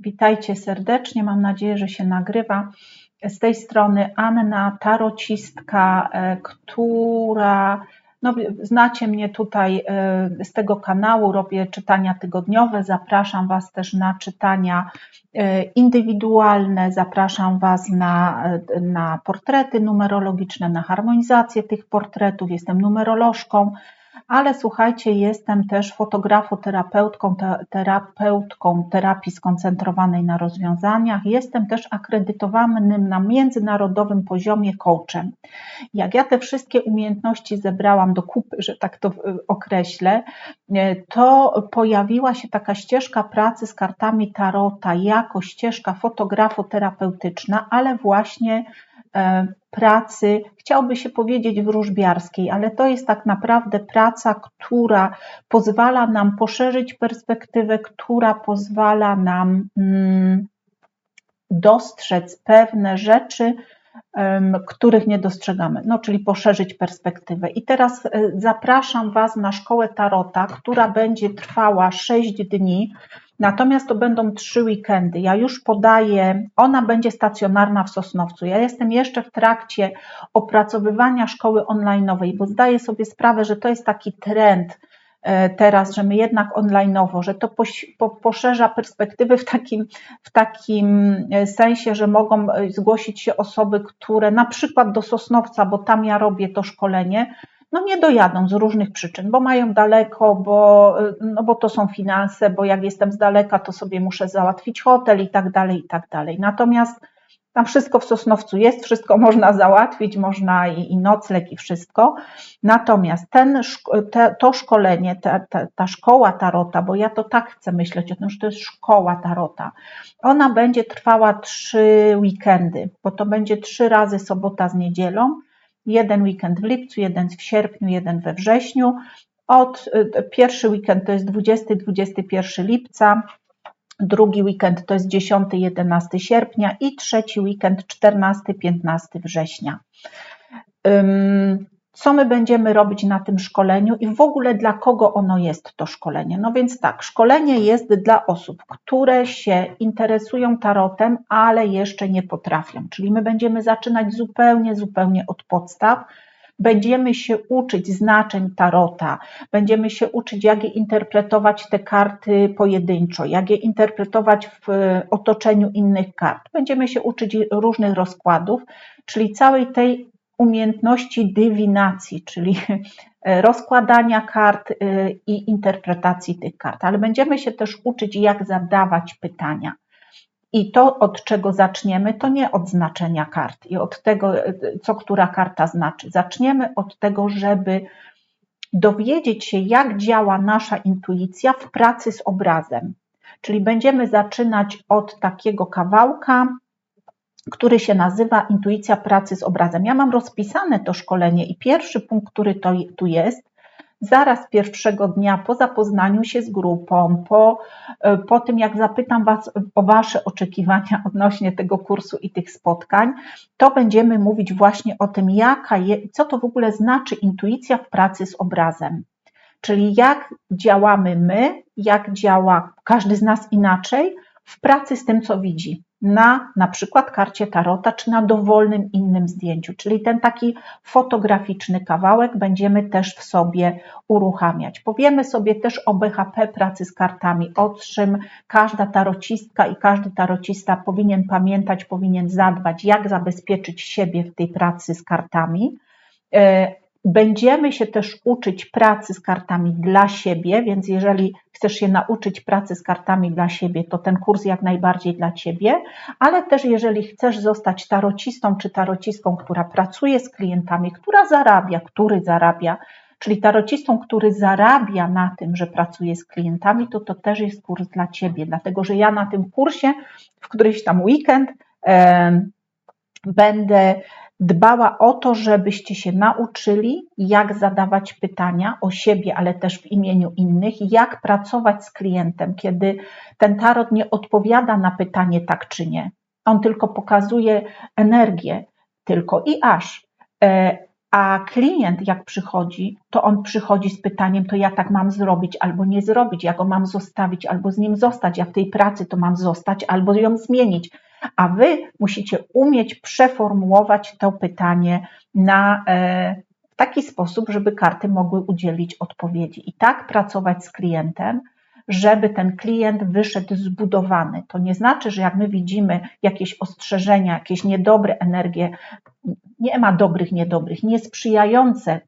Witajcie serdecznie, mam nadzieję, że się nagrywa. Z tej strony Anna, tarocistka, e, która, no znacie mnie tutaj e, z tego kanału, robię czytania tygodniowe, zapraszam Was też na czytania e, indywidualne, zapraszam Was na, na portrety numerologiczne, na harmonizację tych portretów, jestem numerolożką, ale słuchajcie, jestem też fotografoterapeutką, terapeutką terapii skoncentrowanej na rozwiązaniach. Jestem też akredytowanym na międzynarodowym poziomie coachem. Jak ja te wszystkie umiejętności zebrałam do kupy, że tak to określę, to pojawiła się taka ścieżka pracy z kartami tarota jako ścieżka fotografoterapeutyczna, ale właśnie pracy, chciałoby się powiedzieć wróżbiarskiej, ale to jest tak naprawdę praca, która pozwala nam poszerzyć perspektywę, która pozwala nam mm, dostrzec pewne rzeczy, których nie dostrzegamy, no czyli poszerzyć perspektywę. I teraz e, zapraszam Was na szkołę Tarota, która będzie trwała 6 dni. Natomiast to będą trzy weekendy. Ja już podaję, ona będzie stacjonarna w Sosnowcu. Ja jestem jeszcze w trakcie opracowywania szkoły online'owej, bo zdaję sobie sprawę, że to jest taki trend teraz, że my jednak online'owo, że to poszerza perspektywy w takim, w takim e, sensie, że mogą e, zgłosić się osoby, które na przykład do Sosnowca, bo tam ja robię to szkolenie, no nie dojadą z różnych przyczyn, bo mają daleko, bo, no bo to są finanse, bo jak jestem z daleka, to sobie muszę załatwić hotel i tak dalej, i tak dalej. Natomiast tam wszystko w Sosnowcu jest, wszystko można załatwić, można i, i nocleg i wszystko. Natomiast ten, te, to szkolenie, ta, ta, ta szkoła tarota, bo ja to tak chcę myśleć o tym, że to jest szkoła tarota, ona będzie trwała trzy weekendy, bo to będzie trzy razy sobota z niedzielą jeden weekend w lipcu, jeden w sierpniu, jeden we wrześniu. Od y, pierwszy weekend to jest 20-21 lipca, drugi weekend to jest 10-11 sierpnia i trzeci weekend 14-15 września co my będziemy robić na tym szkoleniu i w ogóle dla kogo ono jest to szkolenie. No więc tak, szkolenie jest dla osób, które się interesują tarotem, ale jeszcze nie potrafią. Czyli my będziemy zaczynać zupełnie, zupełnie od podstaw. Będziemy się uczyć znaczeń tarota, będziemy się uczyć, jak je interpretować te karty pojedynczo, jak je interpretować w otoczeniu innych kart. Będziemy się uczyć różnych rozkładów, czyli całej tej umiejętności dywinacji, czyli rozkładania kart y, i interpretacji tych kart, ale będziemy się też uczyć, jak zadawać pytania. I to, od czego zaczniemy, to nie od znaczenia kart i od tego, co która karta znaczy. Zaczniemy od tego, żeby dowiedzieć się, jak działa nasza intuicja w pracy z obrazem. Czyli będziemy zaczynać od takiego kawałka, który się nazywa Intuicja pracy z obrazem. Ja mam rozpisane to szkolenie i pierwszy punkt, który to, tu jest, zaraz pierwszego dnia po zapoznaniu się z grupą, po, e, po tym jak zapytam Was o Wasze oczekiwania odnośnie tego kursu i tych spotkań, to będziemy mówić właśnie o tym, jaka je, co to w ogóle znaczy intuicja w pracy z obrazem. Czyli jak działamy my, jak działa każdy z nas inaczej w pracy z tym, co widzi na na przykład karcie tarota, czy na dowolnym innym zdjęciu. Czyli ten taki fotograficzny kawałek będziemy też w sobie uruchamiać. Powiemy sobie też o BHP pracy z kartami, o czym każda tarocistka i każdy tarocista powinien pamiętać, powinien zadbać, jak zabezpieczyć siebie w tej pracy z kartami. Będziemy się też uczyć pracy z kartami dla siebie, więc jeżeli chcesz się nauczyć pracy z kartami dla siebie, to ten kurs jak najbardziej dla ciebie, ale też jeżeli chcesz zostać tarocistą czy tarocistką, która pracuje z klientami, która zarabia, który zarabia, czyli tarocistą, który zarabia na tym, że pracuje z klientami, to to też jest kurs dla ciebie, dlatego że ja na tym kursie w któryś tam weekend e, będę dbała o to, żebyście się nauczyli, jak zadawać pytania o siebie, ale też w imieniu innych, jak pracować z klientem, kiedy ten tarot nie odpowiada na pytanie tak czy nie. On tylko pokazuje energię, tylko i aż. E, A klient, jak przychodzi, to on przychodzi z pytaniem: To ja tak mam zrobić albo nie zrobić, ja go mam zostawić albo z nim zostać, ja w tej pracy to mam zostać albo ją zmienić. A wy musicie umieć przeformułować to pytanie na, e, w taki sposób, żeby karty mogły udzielić odpowiedzi. I tak pracować z klientem, żeby ten klient wyszedł zbudowany. To nie znaczy, że jak my widzimy jakieś ostrzeżenia, jakieś niedobre energie, nie ma dobrych, niedobrych, niesprzyjające,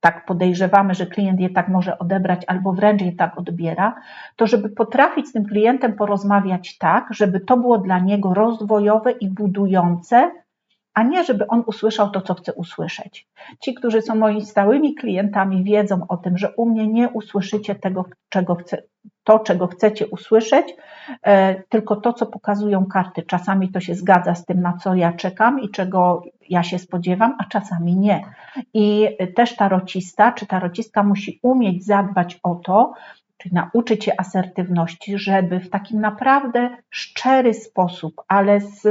tak podejrzewamy, że klient je tak może odebrać albo wręcz je tak odbiera, to żeby potrafić z tym klientem porozmawiać tak, żeby to było dla niego rozwojowe i budujące, a nie żeby on usłyszał to, co chce usłyszeć. Ci, którzy są moimi stałymi klientami, wiedzą o tym, że u mnie nie usłyszycie tego, czego chce, to, czego chcecie usłyszeć, e, tylko to, co pokazują karty. Czasami to się zgadza z tym, na co ja czekam i czego ja się spodziewam, a czasami nie. I też tarocista czy tarocistka musi umieć zadbać o to, czyli nauczyć się asertywności, żeby w takim naprawdę szczery sposób, ale z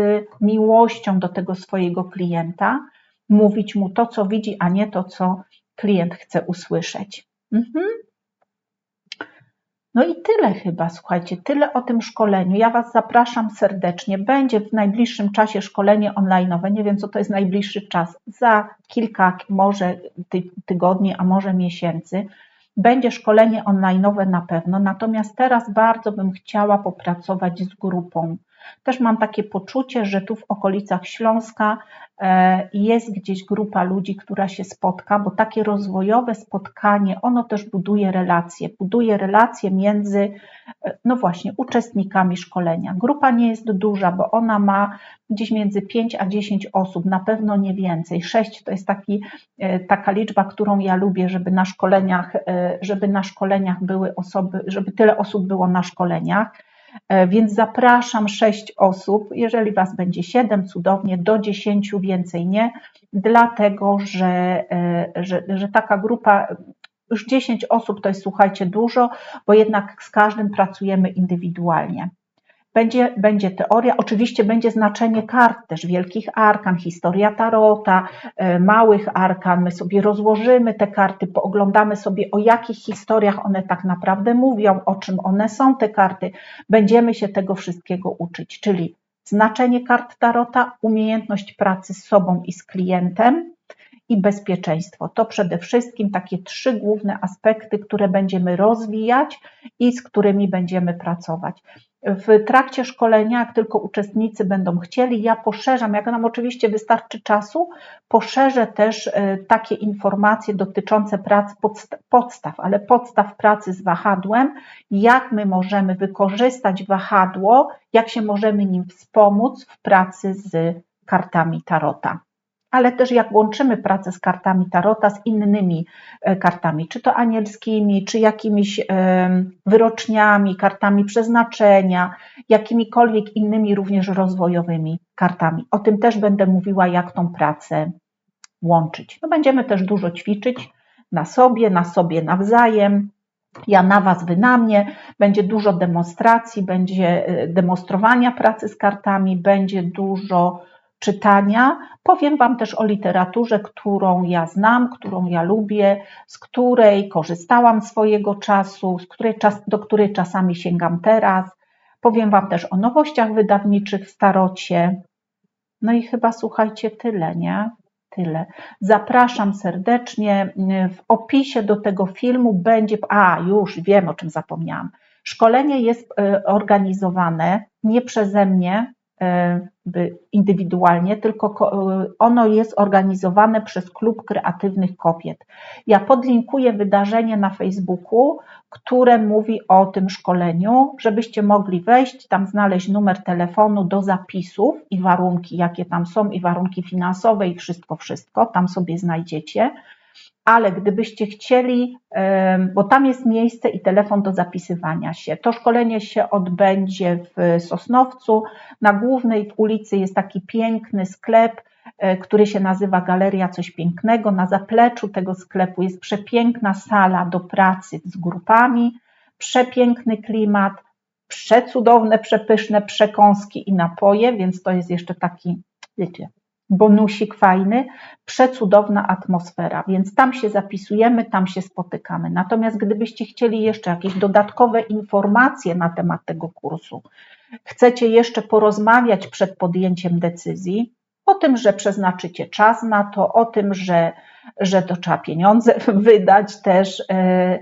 miłością do tego swojego klienta, mówić mu to, co widzi, a nie to, co klient chce usłyszeć. Mhm. No i tyle chyba, słuchajcie, tyle o tym szkoleniu. Ja Was zapraszam serdecznie. Będzie w najbliższym czasie szkolenie online'owe. Nie wiem, co to jest najbliższy czas. Za kilka może tygodni, a może miesięcy. Będzie szkolenie online'owe na pewno, natomiast teraz bardzo bym chciała popracować z grupą. Też mam takie poczucie, że tu w okolicach Śląska e, jest gdzieś grupa ludzi, która się spotka, bo takie rozwojowe spotkanie, ono też buduje relacje, buduje relacje między, e, no właśnie, uczestnikami szkolenia. Grupa nie jest duża, bo ona ma gdzieś między 5 a 10 osób, na pewno nie więcej. 6 to jest taki, e, taka liczba, którą ja lubię, żeby na szkoleniach, żeby na szkoleniach były osoby, żeby tyle osób było na szkoleniach. E, więc zapraszam sześć osób. Jeżeli Was będzie siedem, cudownie, do dziesięciu więcej nie, dlatego że, e, że, że taka grupa już 10 osób to jest, słuchajcie, dużo, bo jednak z każdym pracujemy indywidualnie. Będzie, będzie teoria, oczywiście będzie znaczenie kart, też wielkich arkan, historia tarota, e, małych arkan. My sobie rozłożymy te karty, pooglądamy sobie, o jakich historiach one tak naprawdę mówią, o czym one są te karty. Będziemy się tego wszystkiego uczyć, czyli znaczenie kart tarota, umiejętność pracy z sobą i z klientem, i bezpieczeństwo. To przede wszystkim takie trzy główne aspekty, które będziemy rozwijać i z którymi będziemy pracować. W trakcie szkolenia, jak tylko uczestnicy będą chcieli, ja poszerzam, jak nam oczywiście wystarczy czasu, poszerzę też e, takie informacje dotyczące prac podstaw, ale podstaw pracy z wahadłem, jak my możemy wykorzystać wahadło, jak się możemy nim wspomóc w pracy z kartami tarota ale też jak łączymy pracę z kartami Tarota z innymi e, kartami, czy to anielskimi, czy jakimiś wyroczniami, kartami przeznaczenia, jakimikolwiek innymi również rozwojowymi kartami. O tym też będę mówiła, jak tą pracę łączyć. No będziemy też dużo ćwiczyć na sobie, na sobie nawzajem. Ja na Was, Wy na mnie. Będzie dużo demonstracji, będzie e, demonstrowania pracy z kartami, będzie dużo czytania. Powiem Wam też o literaturze, którą ja znam, którą ja lubię, z której korzystałam swojego czasu, z której czas, do której czasami sięgam teraz. Powiem Wam też o nowościach wydawniczych w starocie. No i chyba słuchajcie, tyle, nie? Tyle. Zapraszam serdecznie. W opisie do tego filmu będzie. A, już wiem, o czym zapomniałam. Szkolenie jest e, organizowane nie przeze mnie, indywidualnie, tylko e, ono jest organizowane przez Klub Kreatywnych Kobiet. Ja podlinkuję wydarzenie na Facebooku, które mówi o tym szkoleniu, żebyście mogli wejść, tam znaleźć numer telefonu do zapisów i warunki, jakie tam są, i warunki finansowe, i wszystko, wszystko, tam sobie znajdziecie ale gdybyście chcieli, bo tam jest miejsce i telefon do zapisywania się. To szkolenie się odbędzie w Sosnowcu. Na głównej ulicy jest taki piękny sklep, e, który się nazywa Galeria Coś Pięknego. Na zapleczu tego sklepu jest przepiękna sala do pracy z grupami, przepiękny klimat, przecudowne, przepyszne przekąski i napoje, więc to jest jeszcze taki, wiecie, bonusik fajny, przecudowna atmosfera, więc tam się zapisujemy, tam się spotykamy. Natomiast gdybyście chcieli jeszcze jakieś dodatkowe informacje na temat tego kursu, chcecie jeszcze porozmawiać przed podjęciem decyzji, o tym, że przeznaczycie czas na to, o tym, że, że to trzeba pieniądze wydać też. E,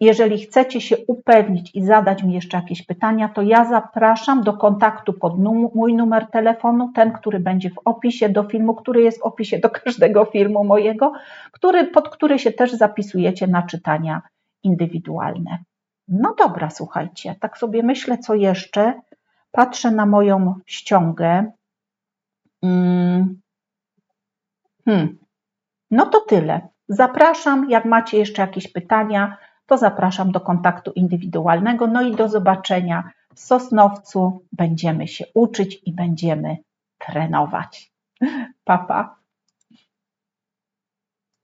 jeżeli chcecie się upewnić i zadać mi jeszcze jakieś pytania, to ja zapraszam do kontaktu pod num mój numer telefonu, ten, który będzie w opisie do filmu, który jest w opisie do każdego filmu mojego, który, pod który się też zapisujecie na czytania indywidualne. No dobra, słuchajcie, tak sobie myślę, co jeszcze. Patrzę na moją ściągę. Mm. Hmm. No to tyle. Zapraszam, jak macie jeszcze jakieś pytania, to zapraszam do kontaktu indywidualnego. No i do zobaczenia w Sosnowcu. Będziemy się uczyć i będziemy trenować. Papa. Pa.